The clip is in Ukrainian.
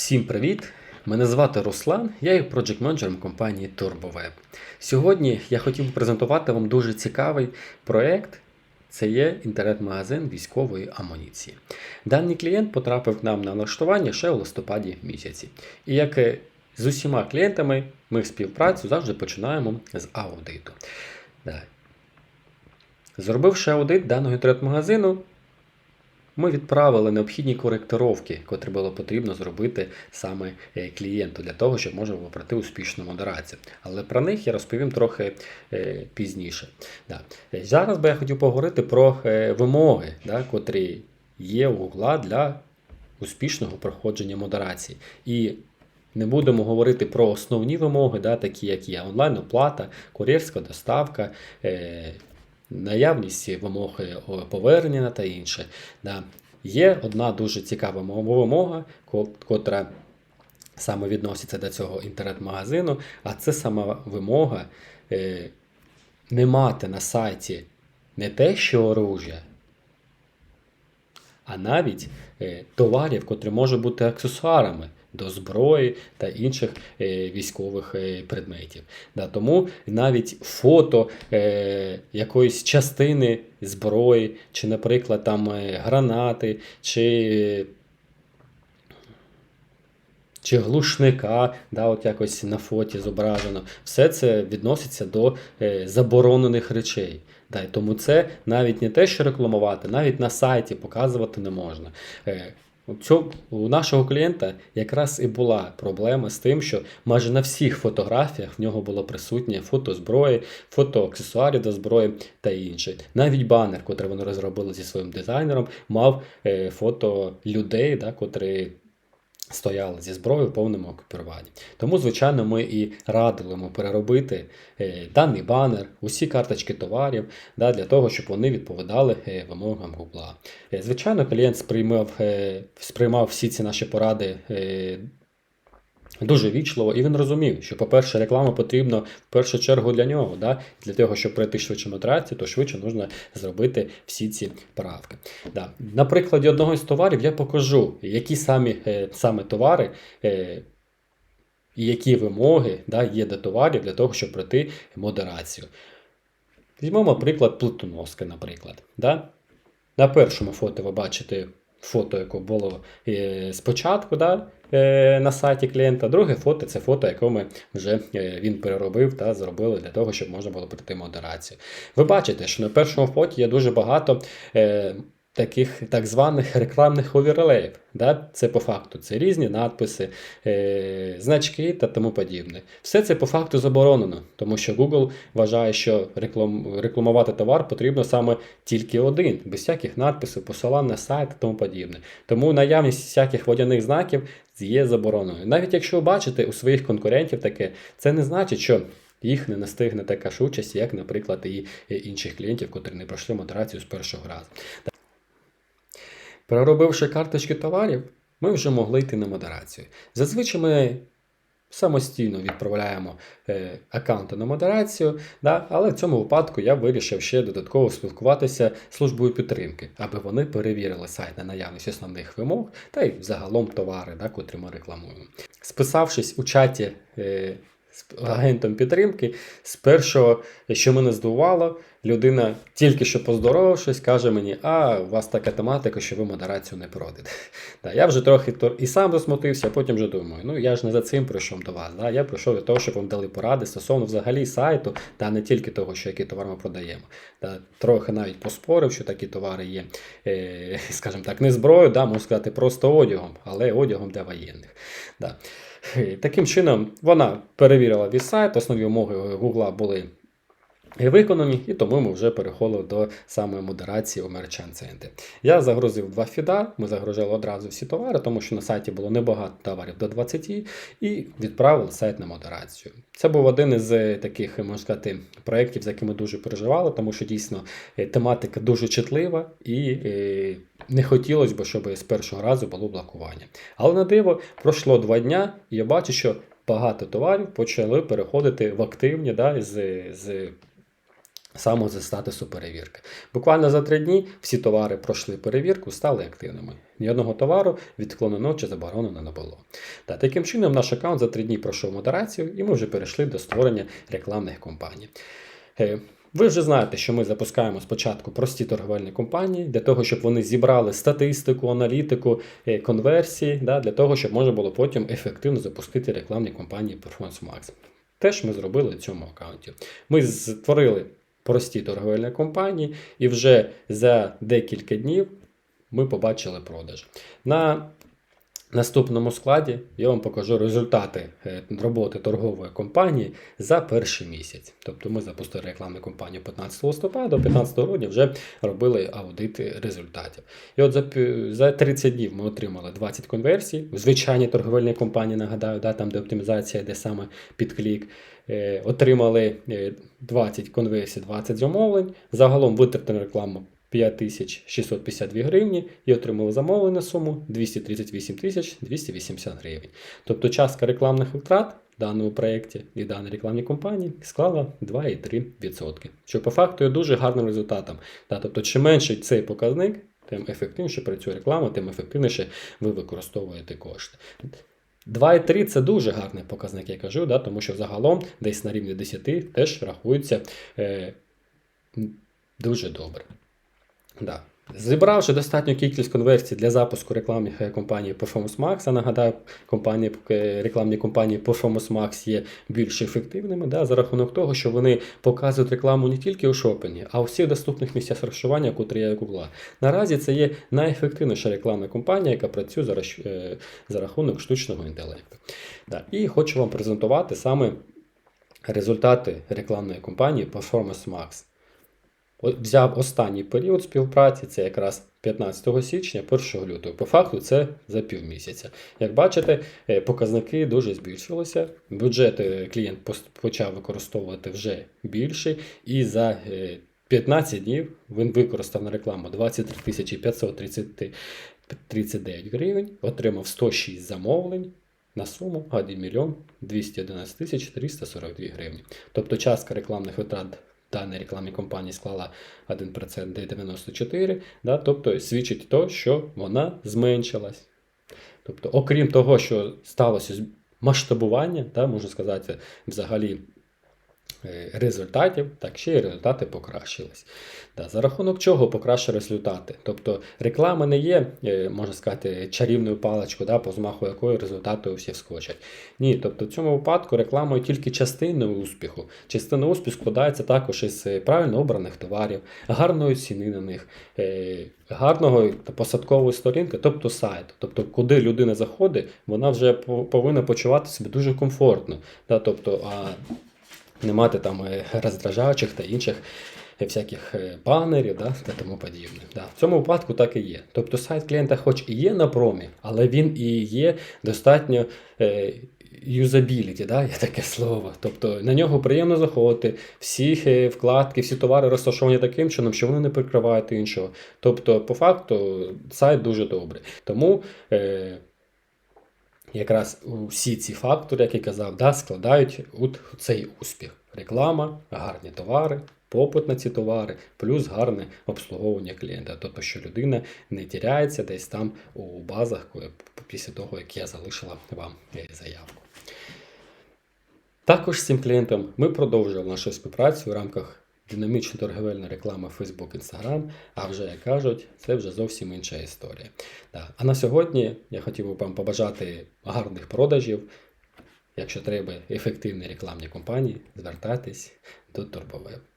Всім привіт! Мене звати Руслан, я є проджект менеджером компанії TurboWeb. Сьогодні я хотів би презентувати вам дуже цікавий проект. Це є інтернет-магазин військової амуніції. Даний клієнт потрапив нам на налаштування ще у листопаді місяці. І як і з усіма клієнтами, ми співпрацю завжди починаємо з аудиту. Зробивши аудит даного інтернет-магазину, ми відправили необхідні коректировки, котрі було потрібно зробити саме е, клієнту для того, щоб можна було пройти успішну модерацію. Але про них я розповім трохи е, пізніше. Е, Зараз би я хотів поговорити про вимоги, котрі є у Google для успішного проходження модерації. І не будемо говорити про основні вимоги, да, такі як є онлайн-оплата, кур'єрська доставка, наявність вимог е, повернення та інше. Да. Є одна дуже цікава вимога, котра саме відноситься до цього інтернет-магазину, а це сама вимога е, не мати на сайті не те, що оружя, а навіть е, товарів, котрі можуть бути аксесуарами до зброї та інших е, військових е, предметів. Тому навіть фото е, якоїсь частини зброї, чи, наприклад, там гранати, чи чи глушника, да, от якось на фоті зображено. Все це відноситься до заборонених речей. Да, тому це навіть не те, що рекламувати, навіть на сайті показувати не можна. У нашого клієнта якраз і була проблема з тим, що майже на всіх фотографіях в нього було присутнє фото зброї, фото аксесуарів до зброї та інше. Навіть банер, котрий вони розробили зі своїм дизайнером, мав е, фото людей, да, котрі стояли зі зброєю в повному окупіруванні. Тому, звичайно, ми і радили йому переробити е, даний банер, усі карточки товарів, да, для того, щоб вони відповідали е, вимогам Google. Е, Звичайно, клієнт сприймав, сприймав всі ці наші поради. Дуже вічливо, і він розумів, що, по-перше, реклама потрібна в першу чергу для нього. Да? Для того, щоб пройти швидше модерацію, то швидше потрібно зробити всі ці правки. Да. На прикладі одного з товарів я покажу, які самі, е, саме товари е, і які вимоги да, є до товарів для того, щоб пройти модерацію. Візьмемо приклад плитоноски, наприклад. Да? На першому фото ви бачите фото, яке було е, спочатку да, е, на сайті клієнта. Друге фото це фото, яке ми вже е, він переробив та зробили для того, щоб можна було пройти модерацію. Ви бачите, що на першому фоті є дуже багато. Таких так званих рекламних оверлеїв. Да? Це по факту це різні надписи, е, значки та тому подібне. Все це по факту заборонено, тому що Google вважає, що реклам, рекламувати товар потрібно саме тільки один, без всяких надписів, посилань на сайт та тому подібне. Тому наявність всяких водяних знаків є забороненою. Навіть якщо ви бачите у своїх конкурентів таке, це не значить, що їх не настигне така ж участь, як, наприклад, і інших клієнтів, котрі не пройшли модерацію з першого разу. Переробивши карточки товарів, ми вже могли йти на модерацію. Зазвичай ми самостійно відправляємо е, аккаунти на модерацію, да? але в цьому випадку я вирішив ще додатково спілкуватися з службою підтримки, аби вони перевірили сайт на наявність основних вимог та й загалом товари, да, котрі ми рекламуємо. Списавшись у чаті е, агентом підтримки, з першого, що мене здивувало, людина, тільки що поздоровавшись, каже мені, а у вас така тематика, що ви модерацію не пройдете. Да, я вже трохи і сам засмутився, а потім вже думаю, ну я ж не за цим прийшов до вас. Да? Я прийшов для того, щоб вам дали поради стосовно взагалі сайту, та не тільки того, що який товар ми продаємо. Да? Трохи навіть поспорив, що такі товари є, е, скажімо так, не зброєю, да, можна сказати, просто одягом, але одягом для воєнних. Да. Таким чином, вона перевірила весь сайт, основні умови Google були виконані, і тому ми вже переходили до самої модерації у Center. Я загрузив два фіда, ми загружали одразу всі товари, тому що на сайті було небагато товарів до 20, і відправили сайт на модерацію. Це був один із е, таких, можна сказати, проєктів, за якими дуже переживали, тому що дійсно е, тематика дуже чутлива і е, не хотілося б, щоб з першого разу було блокування. Але на диво пройшло два дня, і я бачу, що багато товарів почали переходити в активні да, з, з самого за статусу перевірки. Буквально за три дні всі товари пройшли перевірку, стали активними. Ні одного товару відклонено чи заборонено не було. Та таким чином наш аккаунт за три дні пройшов модерацію, і ми вже перейшли до створення рекламних кампаній. Е, Ви вже знаєте, що ми запускаємо спочатку прості торговельні компанії для того, щоб вони зібрали статистику, аналітику, е, конверсії, да, для того, щоб можна було потім ефективно запустити рекламні кампанії Performance Max. Теж ми зробили в цьому аккаунті. Ми створили прості торговельні компанії, і вже за декілька днів ми побачили продаж. На наступному складі я вам покажу результати е, роботи торгової компанії за перший місяць. Тобто ми запустили рекламну кампанію 15 листопада, 15 грудня вже робили аудит результатів. І от за, за 30 днів ми отримали 20 конверсій. В звичайній торговельній компанії, нагадаю, да, там де оптимізація йде саме під клік. Е, отримали е, 20 конверсій, 20 замовлень. Загалом витратили рекламу 5652 гривні і отримали замовлення суму 238 тисяч 280 гривень. Тобто частка рекламних витрат в даному проєкті і даній рекламній компанії склала 2,3%. Що по факту є дуже гарним результатом. Тобто, чим менший цей показник, тим ефективніше працює реклама, тим ефективніше ви використовуєте кошти. 2,3 це дуже гарний показник, я кажу, да, тому що загалом десь на рівні 10 теж рахується е, дуже добре. Да. Зібравши достатню кількість конверсій для запуску рекламних е, компаній Performance Max, а нагадаю, компанії, рекламні компанії Performance Max є більш ефективними да, за рахунок того, що вони показують рекламу не тільки у шопінгі, а у всіх доступних місцях розташування, котрі є у Google. Наразі це є найефективніша рекламна компанія, яка працює за, е, за рахунок штучного інтелекту. Да. І хочу вам презентувати саме результати рекламної компанії Performance Max. Взяв останній період співпраці, це якраз 15 січня, 1 лютого. По факту це за півмісяця. Як бачите, е, показники дуже збільшилися. Бюджет е, клієнт почав використовувати вже більший, і за е, 15 днів він використав на рекламу 23 тисячі 539 гривень, отримав 106 замовлень. На суму 1 мільйон 211 тисяч 342 гривні. Тобто частка рекламних витрат даної рекламній компанії склала 1% де 94, да, тобто свідчить то, що вона зменшилась. Тобто, окрім того, що сталося масштабування, да, можна сказати, взагалі результатів, так ще й результати покращились. Да, за рахунок чого покращили результати? Тобто реклама не є, е, можна сказати, чарівною паличкою, да, по змаху якої результати усі вскочать. Ні, тобто в цьому випадку рекламою тільки частиною успіху. Частина успіху складається також із е, правильно обраних товарів, гарної ціни на них, е, гарного посадкової сторінки, тобто сайту. Тобто, куди людина заходить, вона вже повинна почувати себе дуже комфортно. Да, тобто, а не мати там е, роздражаючих та інших е, всяких е, банерів да, та тому подібне. Да. В цьому випадку так і є. Тобто сайт клієнта хоч і є на промі, але він і є достатньо юзабіліті, да, є таке слово. Тобто на нього приємно заходити, всі вкладки, всі товари розташовані таким чином, що вони не прикривають іншого. Тобто, по факту, сайт дуже добрий. Тому. Е, Якраз усі ці фактори, як я казав, да, складають от цей успіх. Реклама, гарні товари, попит на ці товари, плюс гарне обслуговування клієнта. Тобто, що людина не тіряється десь там у базах, після того, як я залишила вам е, заявку. Також з цим клієнтом ми продовжуємо нашу співпрацю в рамках динамічної торговельна реклама Facebook, Instagram, а вже як кажуть, це вже зовсім інша історія. Да. А на сьогодні я хотів би вам побажати гарних продажів. Якщо треба ефективні рекламні компанії, звертайтесь до Турбовеб.